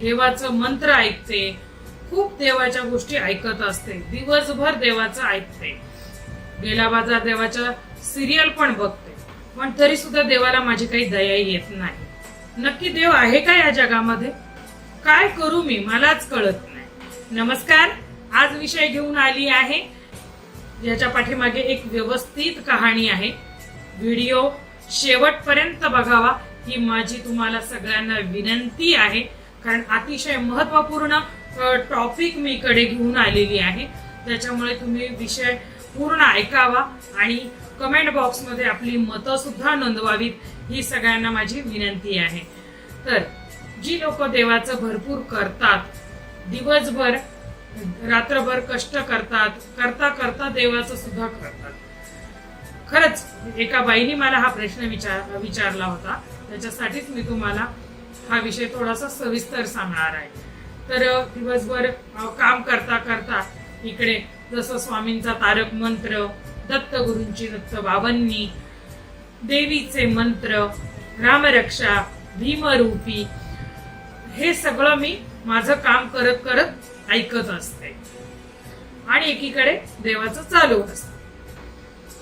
देवाचं मंत्र ऐकते. खूप देवाच्या गोष्टी ऐकत असते. दिवसभर देवाचं ऐकते. गेला बाजार देवाच्या सिरियल पण बघते. पण तरी सुद्धा देवाला माझी काही दया येत नाही. नक्की देव आहे का या जगामध्ये? काय करू मी? मलाच कळत नाही. नमस्कार. आज विषय घेऊन आली आहे. याच्या पाठीमागे एक व्यवस्थित कहाणी आहे. व्हिडिओ शेवटपर्यंत बघावा. ही माझी तुम्हाला सगळ्यांना विनंती आहे. कारण अतिशय महत्त्वपूर्ण टॉपिक मी कडे घेऊन आलेली आहे. त्याच्यामुळे तुम्ही विषय पूर्ण ऐकावा आणि कमेंट बॉक्समध्ये आपली मतं सुद्धा नोंदवावीत ही सगळ्यांना माझी विनंती आहे. तर जी लोक देवाचं भरपूर करतात दिवसभर रात्रभर कष्ट करतात करता करता देवाचं सुद्धा करतात. खरंच एका बाईने मला हा प्रश्न विचार विचारला होता. त्याच्यासाठीच मी तुम्हाला हा विषय थोडासा सविस्तर सांगणार आहे. तर दिवसभर काम करता करता इकडे जसं स्वामींचा तारक मंत्र दत्तगुरूंची दत्त बाबांनी देवीचे मंत्र रामरक्षा भीमरूपी हे सगळं मी माझं काम करत करत ऐकत असते. आणि एकीकडे देवाचं चालू असत.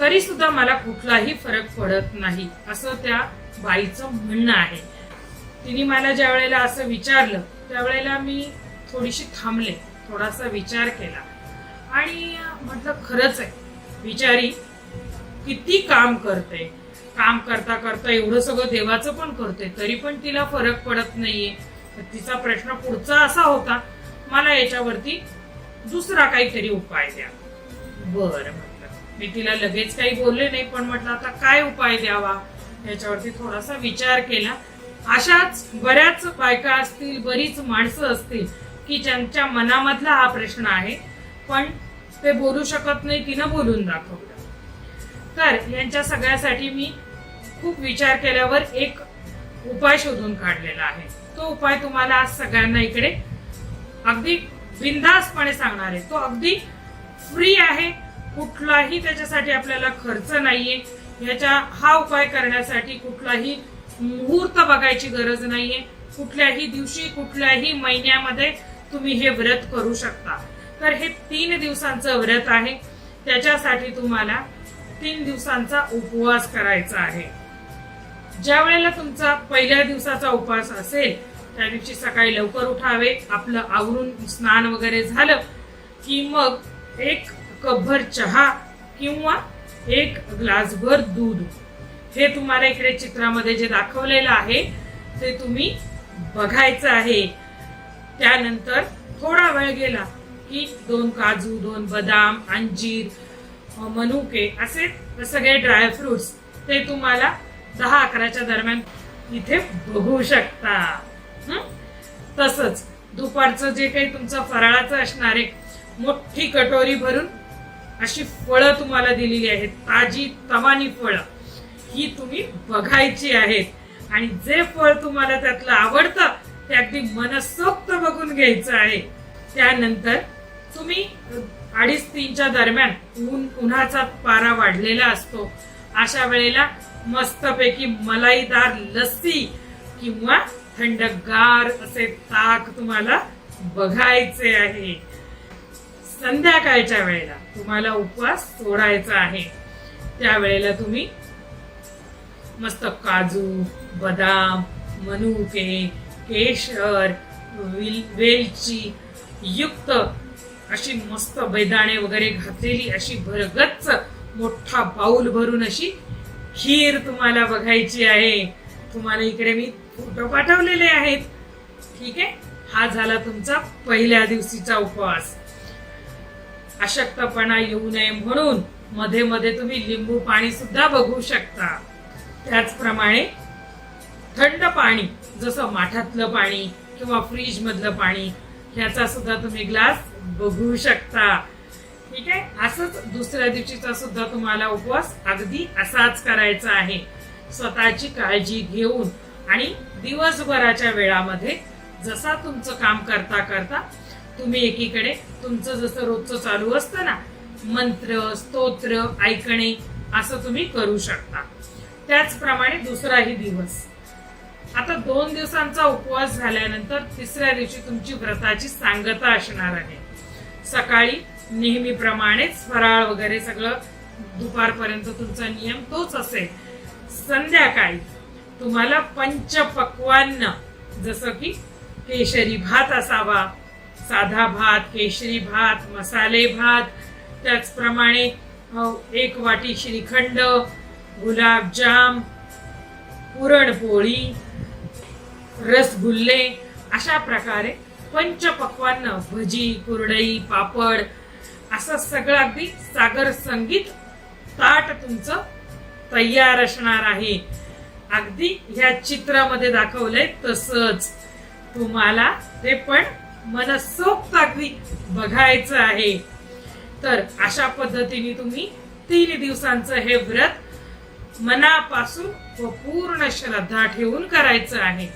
तरी सुद्धा मला कुठलाही फरक पडत नाही असं त्या बाईचं म्हणणं आहे. तिने मला ज्या वेळेला असं विचारलं त्यावेळेला मी थोडीशी थांबले थोडासा विचार केला. आणि म्हटलं खरंच आहे. विचारी किती काम करते. काम करता करता एवढं सगळं देवाचं पण करते तरी पण तिला फरक पडत नाहीये. तिचा प्रश्न पुढचा असा होता मला याच्यावरती दुसरा काहीतरी उपाय द्या. बरं म्हटलं. मी तिला लगेच काही बोलले नाही पण म्हटलं आता काय उपाय द्यावा? याच्यावरती थोडासा विचार केला. अशाच बऱ्याच बायका असतील बरीच माणसं असतील की ज्यांच्या मनामधला हा प्रश्न आहे. पण ते बोलू शकत नाही तिनं बोलून दाखवलं. तर यांच्या सगळ्यासाठी मी खूप विचार केल्यावर एक उपाय शोधून काढलेला आहे. तो उपाय तुम्हाला आज सगळ्यांना इकडे अगदी बिंदासपणे सांगणार आहे. तो अगदी फ्री आहे. कुठलाही त्याच्यासाठी आपल्याला खर्च नाहीये. याच्या हा उपाय करण्यासाठी कुठलाही मुहूर्त बघायची गरज नाहीये. कुठल्याही दिवशी कुठल्याही महिन्यामध्ये तुम्ही हे व्रत करू शकता. तर हे तीन दिवसांचं व्रत आहे. त्याच्यासाठी तुम्हाला तीन दिवसांचा उपवास करायचा आहे. ज्या वेळेला तुमचा पहिल्या दिवसाचा उपवास असेल त्या दिवशी सकाळी लवकर उठावे आपलं आवरून स्नान वगैरे झालं की मग एक कपभर चहा किंवा एक ग्लासभर दूध. हे तुम्हाला इकडे चित्रामध्ये जे दाखवलेलं आहे ते तुम्ही बघायचं आहे. त्यानंतर थोडा वेळ गेला की दोन काजू दोन बदाम अंजीर मनुके असे सगळे ड्रायफ्रुट्स ते तुम्हाला दहा अकराच्या दरम्यान इथे बघू शकता. हं? तसंच दुपारचं जे काही तुमचं फराळाचं असणार आहे मोठी कटोरी भरून अशी फळं तुम्हाला दिलेली आहेत. ताजी तवानी फळं. ही तुम्ही बघायची आहेत आणि जे फळ तुम्हाला त्यातलं आवडतं ते अगदी मनसोक्त बघून घ्यायचं आहे. त्यानंतर तुम्ही अडीच तीनच्या दरम्यान ऊन उन्हाचा पारा वाढलेला असतो. अशा वेळेला मस्तपैकी मलाईदार लस्सी किंवा थंडगार असे ताक तुम्हाला बघायचे आहे. संध्याकाळच्या वेळेला तुम्हाला उपवास सोडायचा आहे. त्यावेळेला तुम्ही मस्त काजू बदाम मनुके केशर विल- वेलची युक्त अशी मस्त बैदाणे वगैरे घातलेली अशी भरगच्च मोठा बाऊल भरून अशी खीर तुम्हाला बघायची आहे. तुम्हाला इकडे मी फोटो पाठवलेले आहेत. ठीक आहे? हा झाला तुमचा पहिल्या दिवशीचा उपवास. अशक्तपणा येऊ नये म्हणून मध्ये मध्ये तुम्ही लिंबू पाणी सुद्धा बघू शकता. त्याचप्रमाणे थंड पाणी जसं माठातलं पाणी किंवा फ्रीज मधलं पाणी ह्याचा सुद्धा तुम्ही ग्लास बघू शकता. ठीक आहे? असंच दुसऱ्या दिवशीचा सुद्धा तुम्हाला उपवास अगदी असाच करायचा आहे. स्वतःची काळजी घेऊन आणि दिवसभराच्या वेळामध्ये जसा तुमचं काम करता करता तुम्ही एकीकडे तुमचं जसं रोजचं चालू असतं ना मंत्र स्तोत्र ऐकणे असं तुम्ही करू शकता. त्याचप्रमाणे दुसराही दिवस. आता दोन दिवसांचा उपवास झाल्यानंतर तिसऱ्या दिवशी तुमची व्रताची सांगता असणार आहे. सकाळी नेहमीप्रमाणेच फराळ वगैरे सगळं दुपारपर्यंत तुमचा नियम तोच असेल. संध्याकाळी तुम्हाला पंचपक्वान्न जसं की केशरी भात असावा साधा भात केशरी भात मसाले भात त्याचप्रमाणे एक वाटी श्रीखंड गुलाबजाम पुरणपोळी रसगुल्ले अशा प्रकारे पंचपक्वान्न भजी कुरडई पापड असं सगळं अगदी सागर संगीत ताट तुमचं तयार असणार आहे. अगदी ह्या चित्रामध्ये दाखवलंय तसंच. तुम्हाला ते पण मनसोक्त अगदी बघायचं आहे. तर अशा पद्धतीने तुम्ही तीन दिवसांचं हे व्रत मनापासून व पूर्ण श्रद्धा ठेवून करायचं आहे.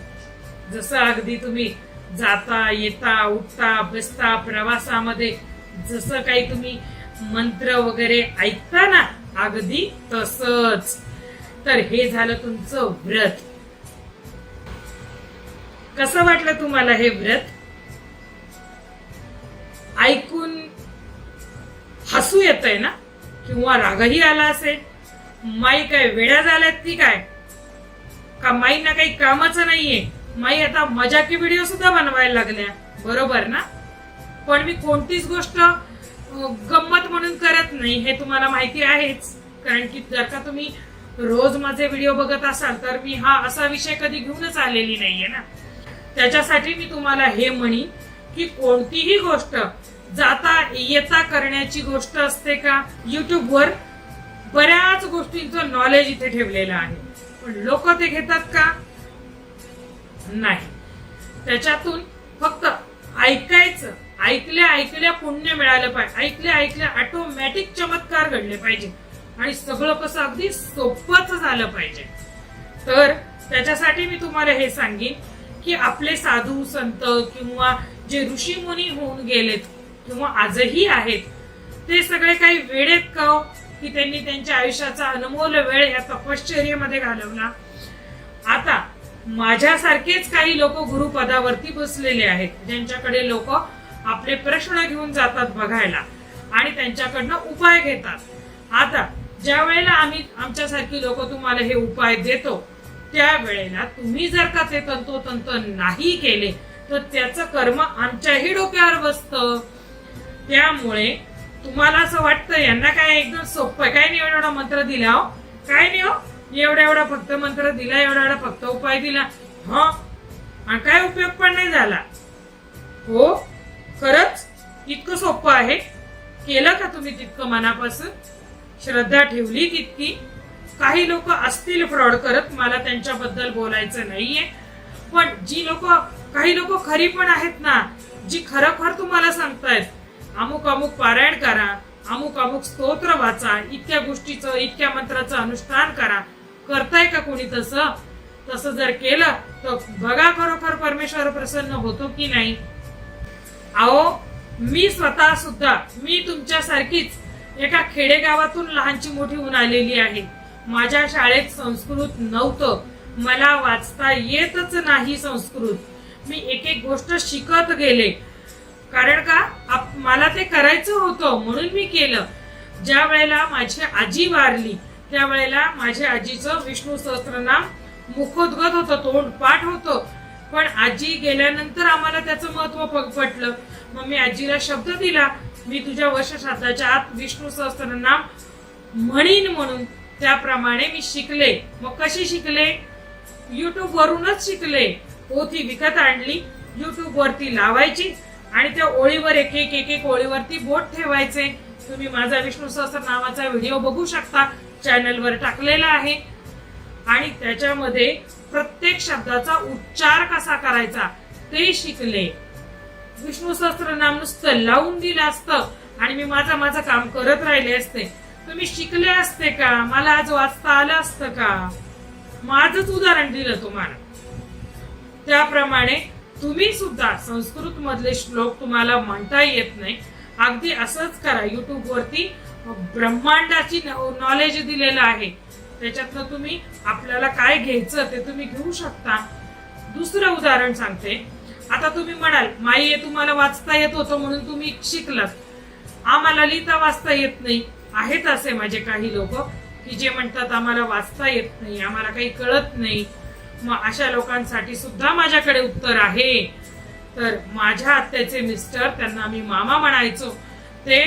जसं अगदी तुम्ही जाता येता उठता बसता प्रवासामध्ये जसं काही तुम्ही मंत्र वगैरे ऐकता ना अगदी तसंच. तर हे झालं तुमचं व्रत. कसं वाटलं तुम्हाला हे व्रत? ऐकून हसू येतंय ना? किंवा रागही आला असेल? माई काय वेळा झाल्यात ती काय? का माईंना काही कामाचं नाहीये? माई आता मजाकी व्हिडिओ सुद्धा बनवायला लागल्या. बरोबर ना? पण मी कोणतीच गोष्ट गंमत म्हणून करत नाही हे तुम्हाला माहिती आहेच. कारण की जर का तुम्ही रोज माझे व्हिडिओ बघत असाल तर मी हा असा विषय कधी घेऊनच आलेली नाहीये ना? त्याच्यासाठी मी तुम्हाला हे म्हणी की कोणतीही गोष्ट जाता येता करण्याची गोष्ट असते का? युट्यूबवर बऱ्याच गोष्टींचं नॉलेज इथे ठेवलेलं आहे. पण लोक ते घेतात का? नाही. त्याच्यातून फक्त ऐकायचं ऐकल्या ऐकल्या पुण्य मिळालं पाहिजे. ऐकल्या ऐकल्या ऑटोमॅटिक चमत्कार घडले पाहिजे. आणि सगळं कसं अगदी सोपंच झालं पाहिजे. तर त्याच्यासाठी मी तुम्हाला हे सांगेन की आपले साधू संत किंवा जे ऋषीमुनी होऊन गेलेत किंवा आजही आहेत ते सगळे काही वेळेत का हो? की त्यांनी त्यांच्या आयुष्याचा अनमोल वेळ या तपश्चर्येमध्ये घालवला. आता माझ्यासारखेच काही लोक गुरुपदावरती बसलेले आहेत ज्यांच्याकडे लोक आपले प्रश्न घेऊन जातात बघायला आणि त्यांच्याकडनं उपाय घेतात. आता ज्या वेळेला आम्ही आमच्यासारखी लोक तुम्हाला हे उपाय देतो त्यावेळेला तुम्ही जर का ते तंतोतंत नाही केले तर त्याचं कर्म आमच्याही डोक्यावर बसतं. त्यामुळे तुम्हाला असं वाटतं यांना काय एकदम सोपं आहे. काय नाही एवढा एवढा मंत्र दिला हो? काय नाही हो? एवढा एवढा फक्त मंत्र दिला एवढा एवढा फक्त उपाय दिला हा? आणि काय उपयोग पण नाही झाला. हो? खरंच इतकं सोपं आहे? केलं का तुम्ही तितकं मनापासून? श्रद्धा ठेवली तितकी? काही लोक असतील फ्रॉड करत मला त्यांच्याबद्दल बोलायचं नाहीये. पण जी लोक काही लोक खरी पण आहेत ना जी खरोखर तुम्हाला सांगतायत अमुक अमुक पारायण करा अमुक अमुक स्तोत्र वाचा इतक्या गोष्टीचं इतक्या मंत्राचं अनुष्ठान करा. करताय का कोणी तसं? तसं जर केलं तर बघा खरोखर परमेश्वर प्रसन्न होतो की नाही? अहो मी स्वतः सुद्धा मी तुमच्यासारखीच एका खेडेगावातून लहानची मोठी होऊन आलेली आहे. माझ्या शाळेत संस्कृत नव्हतं. मला वाचता येतच नाही संस्कृत. मी एक एक गोष्ट शिकत गेले. कारण का? आप- मला ते करायचं होतं म्हणून मी केलं. ज्या वेळेला माझी आजी वारली त्यावेळेला माझ्या आजीचं विष्णू सहस्त्रनाम मुखोद्गत होतं तोंड पाठ होतं. पण आजी गेल्यानंतर आम्हाला त्याचं महत्त्व पटलं. मग मी आजीला शब्द दिला मी तुझ्या वर्षश्राद्धाच्या आत विष्णू सहस्त्रनाम म्हणीन म्हणून त्याप्रमाणे मी शिकले. मग कशी शिकले? युट्यूब वरूनच शिकले. पोथी विकत आणली युट्यूब वरती लावायची आणि त्या ओळीवर एक एक एक एक ओळीवरती बोट ठेवायचे. तुम्ही माझा विष्णू सहस्त्र नावाचा व्हिडिओ बघू शकता. चॅनलवर टाकलेला आहे. आणि त्याच्यामध्ये प्रत्येक शब्दाचा उच्चार कसा करायचा ते शिकले. विष्णू सहस्त्र नाम नुसतं लावून दिलं असतं. आणि मी माझं माझं काम करत राहिले असते. तुम्ही शिकले असते का? मला आज वाचता आलं असतं का? माझंच उदाहरण दिलं तुम्हाला. त्याप्रमाणे तुम्ही सुद्धा संस्कृत मधले श्लोक तुम्हाला म्हणता येत नाही. अगदी असंच करा. युट्यूब वरती ब्रह्मांडाची नॉलेज दिलेलं आहे. त्याच्यातनं तुम्ही आपल्याला काय घ्यायचं ते तुम्ही घेऊ शकता. दुसरं उदाहरण सांगते. आता तुम्ही म्हणाल माई हे तुम्हाला वाचता येत होतं म्हणून तुम्ही शिकलात. आम्हाला लिहिता वाचता येत नाही. आहेत असे माझे काही लोक की जे म्हणतात आम्हाला वाचता येत नाही आम्हाला काही कळत नाही. मग अशा लोकांसाठी सुद्धा माझ्याकडे उत्तर आहे. तर माझ्या आत्याचे मिस्टर त्यांना मी मामा म्हणायचो. ते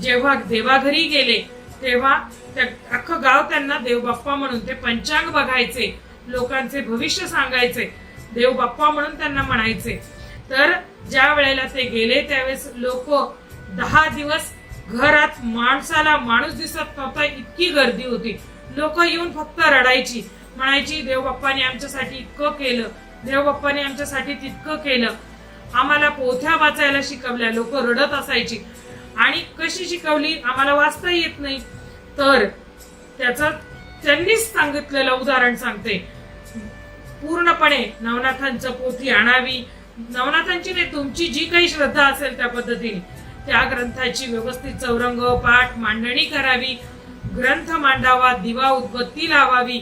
जेव्हा देवाघरी गेले तेव्हा त्या अख्खं गाव त्यांना देवबाप्पा म्हणून ते पंचांग बघायचे लोकांचे भविष्य सांगायचे देवबाप्पा म्हणून त्यांना म्हणायचे. तर ज्या वेळेला ते गेले त्यावेळेस लोक दहा दिवस घरात माणसाला माणूस दिसत नव्हता इतकी गर्दी होती. लोक येऊन फक्त रडायची. म्हणायची देवबाप्पाने आमच्यासाठी इतकं केलं देवबाप्पाने आमच्यासाठी तितकं केलं. आम्हाला पोथ्या वाचायला शिकवल्या लोक रडत असायची. आणि कशी शिकवली आम्हाला वाचता येत नाही. तर त्याचं त्यांनीच सांगितलेलं उदाहरण सांगते. पूर्णपणे नवनाथांचं पोथी आणावी. नवनाथांची नाही तुमची जी काही श्रद्धा असेल त्या पद्धतीने. त्या ग्रंथाची व्यवस्थित चौरंग पाठ मांडणी करावी. ग्रंथ मांडावा दिवा उद्बत्ती लावावी.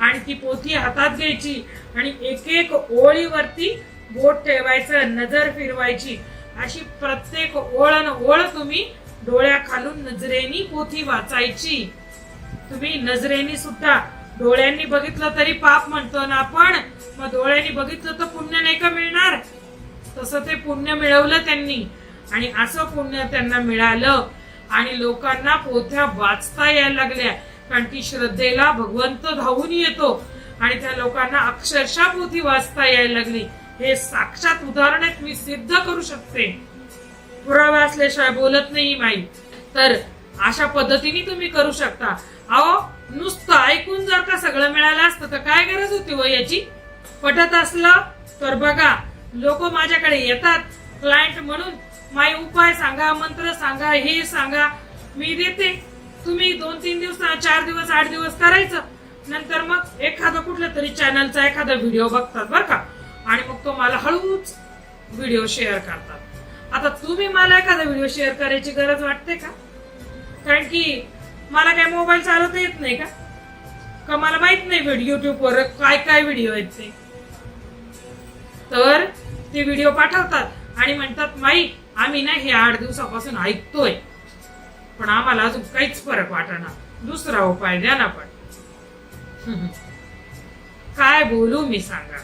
आणि ती पोथी हातात घ्यायची आणि एक एक ओळीवरती बोट ठेवायचं नजर फिरवायची. अशी प्रत्येक ओळ न ओळ तुम्ही डोळ्या खालून नजरेनी पोथी वाचायची. तुम्ही नजरेनी सुद्धा डोळ्यांनी बघितलं तरी पाप म्हणतो ना आपण मग डोळ्यांनी बघितलं तर पुण्य नाही का मिळणार? तसं ते पुण्य मिळवलं त्यांनी. आणि असं पुण्य त्यांना मिळालं आणि लोकांना पोथ्या वाचता यायला लागल्या. कारण की श्रद्धेला भगवंत धावून येतो आणि त्या लोकांना अक्षरशः पोथी वाचता यायला लागली. हे साक्षात उदाहरणात मी सिद्ध करू शकते. पुरावा असल्याशिवाय बोलत नाही माई. तर अशा पद्धतीने तुम्ही करू शकता. अहो नुसतं ऐकून जर का सगळं मिळालं असतं तर काय गरज होती व याची? पटत असलं तर बघा लोक माझ्याकडे येतात. क्लायंट म्हणून माई उपाय सांगा मंत्र सांगा हे सांगा मी देते. तुम्ही दोन तीन दिवस चार दिवस आठ दिवस करायचं. नंतर मग एखादं कुठल्या तरी चॅनलचा एखादा व्हिडिओ बघतात बरं का. आणि मग तो मला हळूच व्हिडिओ शेअर करतात. आता तुम्ही मला एखादा व्हिडिओ शेअर करायची गरज वाटते का? कारण की मला काय मोबाईल चालवता येत नाही का? का मला माहीत नाही व्हिडिओ युट्यूबवर काय काय व्हिडिओ आहेत ते. तर ते व्हिडिओ पाठवतात आणि म्हणतात माई आम्ही ना हे आठ दिवसापासून ऐकतोय. पण आम्हाला अजून काहीच फरक वाटणार. दुसरा उपाय द्या ना पण. काय बोलू मी सांगा.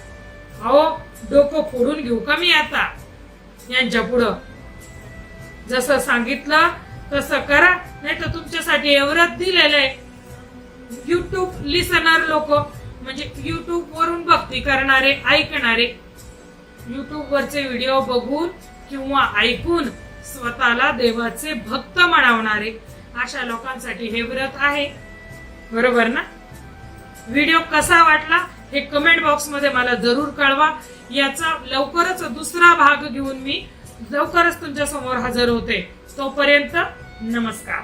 अहो डोकं फोडून घेऊ का मी आता? यांच्या पुढं. जसं सांगितलं तसं करा नाही तर तुमच्यासाठी एवढंच दिलेलं आहे. युट्यूब लिसनर लोक म्हणजे युट्यूब वरून भक्ती करणारे ऐकणारे युट्यूब वरचे व्हिडिओ बघून किंवा ऐकून स्वतःला देवाचे भक्त म्हणवणारे अशा लोकांसाठी हे व्रत आहे. बरोबर ना? व्हिडिओ कसा वाटला हे कमेंट बॉक्समध्ये मला जरूर कळवा. याचा लवकरच दुसरा भाग घेऊन मी लवकरच तुमच्यासमोर हजर होते. तोपर्यंत नमस्कार.